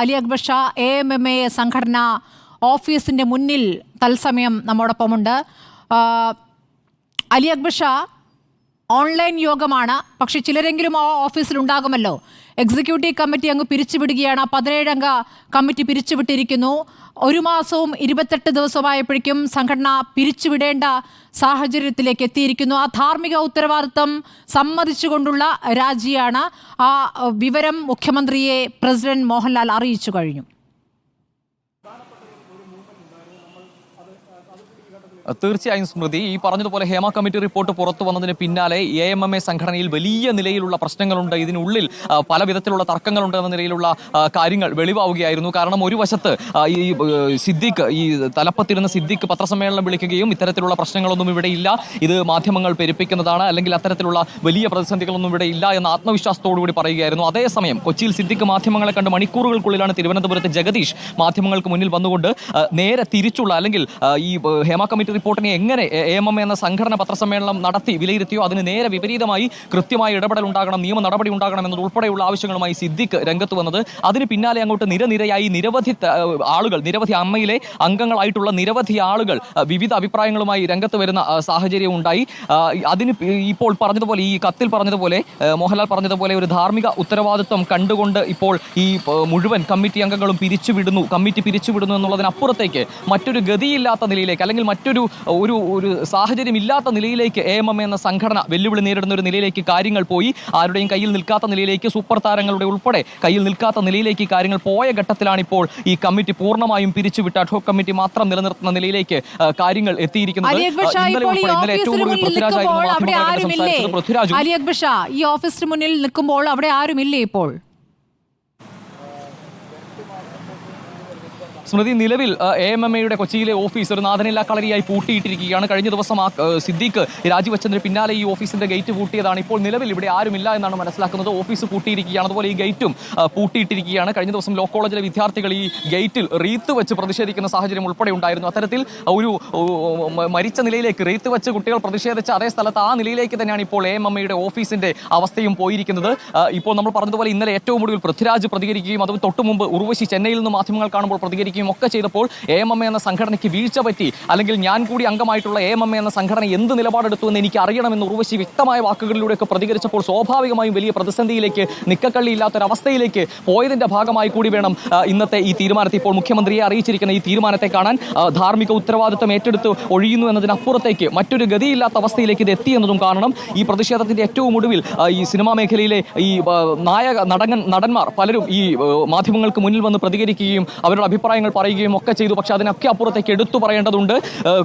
Ali Akbar Shah A M M A സംഘടന ഓഫീസിന്റെ മുന്നിൽ തത്സമയം നമ്മോടൊപ്പമുണ്ട്. അലി അക്ബർ ഷാ ഓൺലൈൻ യോഗമാണ്. പക്ഷെ ചിലരെങ്കിലും ആ ഓഫീസിൽ ഉണ്ടാകുമല്ലോ. എക്സിക്യൂട്ടീവ് കമ്മിറ്റി അങ്ങ് പിരിച്ചുവിടുകയാണ്. പതിനേഴംഗ കമ്മിറ്റി പിരിച്ചുവിട്ടിരിക്കുന്നു. ഒരു മാസവും ഇരുപത്തെട്ട് ദിവസമായപ്പോഴേക്കും സംഘടന പിരിച്ചുവിടേണ്ട സാഹചര്യത്തിലേക്ക് എത്തിയിരിക്കുന്നു. ആ ധാർമ്മിക ഉത്തരവാദിത്വം സമ്മതിച്ചുകൊണ്ടുള്ള രാജിയാണ് ആ വിവരം മുഖ്യമന്ത്രിയെ പ്രസിഡന്റ് മോഹൻലാൽ അറിയിച്ചു കഴിഞ്ഞു. തീർച്ചയായും സ്മൃതി ഈ പറഞ്ഞതുപോലെ ഹേമ കമ്മിറ്റി റിപ്പോർട്ട് പുറത്തു വന്നതിന് പിന്നാലെ എ എം എം എ സംഘടനയിൽ വലിയ നിലയിലുള്ള പ്രശ്നങ്ങളുണ്ട്. ഇതിനുള്ളിൽ പല വിധത്തിലുള്ള തർക്കങ്ങളുണ്ട് എന്ന നിലയിലുള്ള കാര്യങ്ങൾ വെളിവാവുകയായിരുന്നു. കാരണം ഒരു വശത്ത് ഈ സിദ്ദിഖ് ഈ തലപ്പത്തിരുന്ന സിദ്ദിഖ് പത്രസമ്മേളനം വിളിക്കുകയും ഇത്തരത്തിലുള്ള പ്രശ്നങ്ങളൊന്നും ഇവിടെ ഇല്ല. ഇത് മാധ്യമങ്ങൾ പെരുപ്പിക്കുന്നതാണ്. അല്ലെങ്കിൽ അത്തരത്തിലുള്ള വലിയ പ്രതിസന്ധികളൊന്നും ഇവിടെ ഇല്ല എന്ന ആത്മവിശ്വാസത്തോടുകൂടി പറയുകയായിരുന്നു. അതേസമയം കൊച്ചിയിൽ സിദ്ദിഖ് മാധ്യമങ്ങളെ കണ്ട് മണിക്കൂറുകൾക്കുള്ളിലാണ് തിരുവനന്തപുരത്ത് ജഗദീഷ് മാധ്യമങ്ങൾക്ക് മുന്നിൽ വന്നുകൊണ്ട് നേരെ തിരിച്ചുള്ള അല്ലെങ്കിൽ ഈ ഹേമ കമ്മിറ്റി റിപ്പോർട്ടിനെ എങ്ങനെ എ എം എം എന്ന സംഘടന പത്രസമ്മേളനം നടത്തി വിലയിരുത്തിയോ? അതിന് നേരെ വിപരീതമായി കൃത്യമായ ഇടപെടൽ ഉണ്ടാകണം നിയമ നടപടി ഉണ്ടാകണം എന്നതുൾപ്പെടെയുള്ള ആവശ്യങ്ങളുമായി സിദ്ദിഖ് രംഗത്ത് വന്നത്. അതിന് പിന്നാലെ അങ്ങോട്ട് നിരനിരയായി നിരവധി ആളുകൾ നിരവധി അമ്മയിലെ അംഗങ്ങളായിട്ടുള്ള നിരവധി ആളുകൾ വിവിധ അഭിപ്രായങ്ങളുമായി രംഗത്ത് വരുന്ന സാഹചര്യം ഉണ്ടായി. അതിന് ഇപ്പോൾ പറഞ്ഞതുപോലെ ഈ കത്തിൽ പറഞ്ഞതുപോലെ മോഹൻലാൽ പറഞ്ഞതുപോലെ ഒരു ധാർമ്മിക ഉത്തരവാദിത്വം കണ്ടുകൊണ്ട് ഇപ്പോൾ ഈ മുഴുവൻ കമ്മിറ്റി അംഗങ്ങളും പിരിച്ചുവിടുന്നു കമ്മിറ്റി പിരിച്ചുവിടുന്നു എന്നുള്ളതിനപ്പുറത്തേക്ക് മറ്റൊരു ഗതിയില്ലാത്ത നിലയിലേക്ക് അല്ലെങ്കിൽ മറ്റൊരു ഒരു ഒരു സാഹചര്യം ഇല്ലാത്ത നിലയിലേക്ക് എ എം എം എന്ന സംഘടന വെല്ലുവിളി നേരിടുന്ന ഒരു നിലയിലേക്ക് കാര്യങ്ങൾ പോയി. ആരുടെയും കയ്യിൽ നിൽക്കാത്ത നിലയിലേക്ക് സൂപ്പർ താരങ്ങളുടെ ഉൾപ്പെടെ കയ്യിൽ നിൽക്കാത്ത നിലയിലേക്ക് കാര്യങ്ങൾ പോയ ഘട്ടത്തിലാണ് ഇപ്പോൾ ഈ കമ്മിറ്റി പൂർണമായും പിരിച്ചുവിട്ട് അഡ്ഹോക് കമ്മിറ്റി മാത്രം നിലനിർത്തുന്ന നിലയിലേക്ക് കാര്യങ്ങൾ എത്തിയിരിക്കുന്നത്. ഇന്നലെ ഏറ്റവും കൂടുതൽ പൃഥ്വിരാജും. ഈ ഓഫീസിന് മുന്നിൽ നിൽക്കുമ്പോൾ അവിടെ ആരുമില്ലേ ഇപ്പോൾ? സ്മൃതി നിലവിൽ എ എം എം എയുടെ കൊച്ചിയിലെ ഓഫീസ് ഒരു നാഥനില്ലാ കളരിയായി പൂട്ടിയിട്ടിരിക്കുകയാണ്. കഴിഞ്ഞ ദിവസം ആ സിദ്ദീഖ് രാജിവെച്ചതിന് പിന്നാലെ ഈ ഓഫീസിന്റെ ഗേറ്റ് പൂട്ടിയതാണ്. ഇപ്പോൾ നിലവിൽ ഇവിടെ ആരുമില്ല എന്നാണ് മനസ്സിലാക്കുന്നത്. ഓഫീസ് പൂട്ടിയിരിക്കുകയാണ്. അതുപോലെ ഈ ഗേറ്റും പൂട്ടിയിട്ടിരിക്കുകയാണ്. കഴിഞ്ഞ ദിവസം ലോ കോളേജിലെ വിദ്യാർത്ഥികൾ ഈ ഗേറ്റിൽ റീത്ത് വെച്ച് പ്രതിഷേധിക്കുന്ന സാഹചര്യം ഉൾപ്പെടെ ഉണ്ടായിരുന്നു. അത്തരത്തിൽ ഒരു മരിച്ച നിലയിലേക്ക് റീത്ത് വെച്ച് കുട്ടികൾ പ്രതിഷേധിച്ച അതേ സ്ഥലത്ത് ആ നിലയിലേക്ക് തന്നെയാണ് ഇപ്പോൾ എ എം എം എയുടെ ഓഫീസിന്റെ അവസ്ഥയും പോയിരിക്കുന്നത്. ഇപ്പോൾ നമ്മൾ പറഞ്ഞതുപോലെ ഇന്നലെ ഏറ്റവും ഒടുവിൽ പൃഥ്വിരാജ് പ്രതികരിക്കുകയും അതും തൊട്ടുമുമ്പ് ഉർവശി ചെന്നൈയിൽ നിന്ന് മാധ്യമങ്ങൾ കാണുമ്പോൾ പ്രതികരിക്കുകയും ഒക്കെ ചെയ്തപ്പോൾ എ എം എം എന്ന സംഘടനയ്ക്ക് വീഴ്ച പറ്റി അല്ലെങ്കിൽ ഞാൻ കൂടി അംഗമായിട്ടുള്ള എ എം എം എന്ന സംഘടന എന്ത് നിലപാടെടുത്തു എന്ന് എനിക്ക് അറിയണമെന്ന് ഉർവശി വ്യക്തമായ വാക്കുകളിലൂടെയൊക്കെ പ്രതികരിച്ചപ്പോൾ സ്വാഭാവികമായും വലിയ പ്രതിസന്ധിയിലേക്ക് നിക്കക്കള്ളിയില്ലാത്തൊരവസ്ഥയിലേക്ക് പോയതിന്റെ ഭാഗമായി കൂടി വേണം ഇന്നത്തെ ഈ തീരുമാനത്തെ ഇപ്പോൾ മുഖ്യമന്ത്രിയെ അറിയിച്ചിരിക്കുന്ന ഈ തീരുമാനത്തെ കാണാൻ ധാർമ്മിക ഉത്തരവാദിത്വം ഏറ്റെടുത്ത് ഒഴിയുന്നു എന്നതിനപ്പുറത്തേക്ക് മറ്റൊരു ഗതിയില്ലാത്ത അവസ്ഥയിലേക്ക് ഇത് എത്തി എന്നതും കാണണം. ഈ പ്രതിഷേധത്തിന്റെ ഏറ്റവും ഒടുവിൽ ഈ സിനിമാ മേഖലയിലെ ഈ നായക നടൻ നടന്മാർ പലരും ഈ മാധ്യമങ്ങൾക്ക് മുന്നിൽ വന്ന് പ്രതികരിക്കുകയും അവരുടെ അഭിപ്രായങ്ങൾ പറയുകയും ഒക്കെ ചെയ്തു. പക്ഷേ അതിനൊക്കെ അപ്പുറത്തേക്ക് എടുത്തു പറയേണ്ടതുണ്ട്.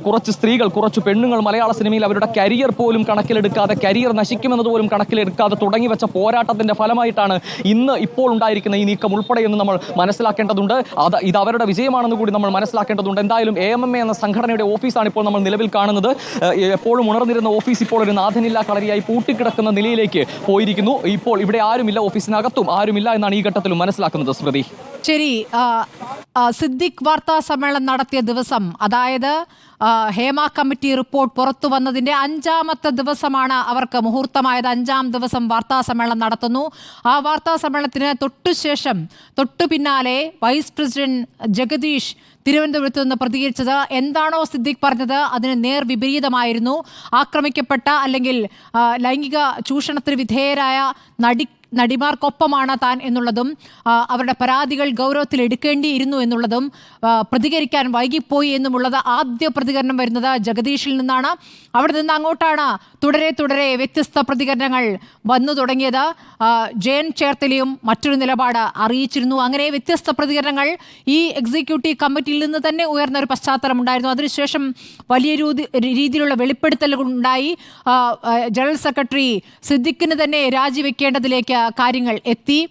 കുറച്ച് സ്ത്രീകൾ കുറച്ച് പെണ്ണുങ്ങൾ മലയാള സിനിമയിൽ അവരുടെ കരിയർ പോലും കണക്കിലെടുക്കാതെ കരിയർ നശിക്കുമെന്നത് പോലും കണക്കിലെടുക്കാതെ തുടങ്ങി വെച്ച പോരാട്ടത്തിന്റെ ഫലമായിട്ടാണ് ഇന്ന് ഇപ്പോൾ ഉണ്ടായിരിക്കുന്ന ഈ നീക്കം ഉൾപ്പെടെ എന്ന് നമ്മൾ മനസ്സിലാക്കേണ്ടതുണ്ട്. അത് ഇത് അവരുടെ വിജയമാണെന്ന് കൂടി നമ്മൾ മനസ്സിലാക്കേണ്ടതുണ്ട്. എന്തായാലും എ എം എം എ എന്ന സംഘടനയുടെ ഓഫീസാണ് ഇപ്പോൾ നമ്മൾ നിലവിൽ കാണുന്നത്. എപ്പോഴും ഉണർന്നിരുന്ന ഓഫീസ് ഇപ്പോൾ ഒരു നാഥനില്ലാ കളരിയായി പൂട്ടിക്കിടക്കുന്ന നിലയിലേക്ക് പോയിരിക്കുന്നു. ഇപ്പോൾ ഇവിടെ ആരുമില്ല ഓഫീസിനകത്തും ആരുമില്ല എന്നാണ് ഈ ഘട്ടത്തിലും മനസ്സിലാക്കുന്നത് സ്മൃതി. ശരി സിദ്ദിഖ് വാർത്താ സമ്മേളനം നടത്തിയ ദിവസം അതായത് ഹേമ കമ്മിറ്റി റിപ്പോർട്ട് പുറത്തു വന്നതിന്റെ അഞ്ചാമത്തെ ദിവസമാണ് അവർക്ക് മുഹൂർത്തമായത്. അഞ്ചാം ദിവസം വാർത്താ സമ്മേളനം നടത്തുന്നു. ആ വാർത്താ സമ്മേളനത്തിന് തൊട്ടുശേഷം തൊട്ടു പിന്നാലെ വൈസ് പ്രസിഡന്റ് ജഗദീഷ് തിരുവനന്തപുരത്ത് നിന്ന് പ്രതികരിച്ചത് എന്താണോ സിദ്ദിഖ് പറഞ്ഞത് അതിന് നേർ വിപരീതമായിരുന്നു. ആക്രമിക്കപ്പെട്ട അല്ലെങ്കിൽ ലൈംഗിക ചൂഷണത്തിന് വിധേയരായ നടി നടിമാർക്കൊപ്പമാണ് താൻ എന്നുള്ളതും അവരുടെ പരാതികൾ ഗൗരവത്തിൽ എടുക്കേണ്ടിയിരുന്നു എന്നുള്ളതും പ്രതികരിക്കാൻ വൈകിപ്പോയി എന്നുമുള്ളത് ആദ്യ പ്രതികരണം വരുന്നത് ജഗദീഷിൽ നിന്നാണ്. അവിടെ നിന്ന് അങ്ങോട്ടാണ് തുടരെ തുടരെ വ്യത്യസ്ത പ്രതികരണങ്ങൾ വന്നു തുടങ്ങിയത്. ജയൻ ചേർത്തലയും മറ്റൊരു നിലപാട് അറിയിച്ചിരുന്നു. അങ്ങനെ വ്യത്യസ്ത പ്രതികരണങ്ങൾ ഈ എക്സിക്യൂട്ടീവ് കമ്മിറ്റിയിൽ നിന്ന് തന്നെ ഉയർന്ന ഒരു പശ്ചാത്തലം ഉണ്ടായിരുന്നു. അതിനുശേഷം വലിയ രീതിയിലുള്ള വെളിപ്പെടുത്തലുകൾ ഉണ്ടായി. ജനറൽ സെക്രട്ടറി സിദ്ദിഖിന് തന്നെ രാജിവെക്കേണ്ടതിലേക്ക് കാര്യങ്ങൾ എത്തി.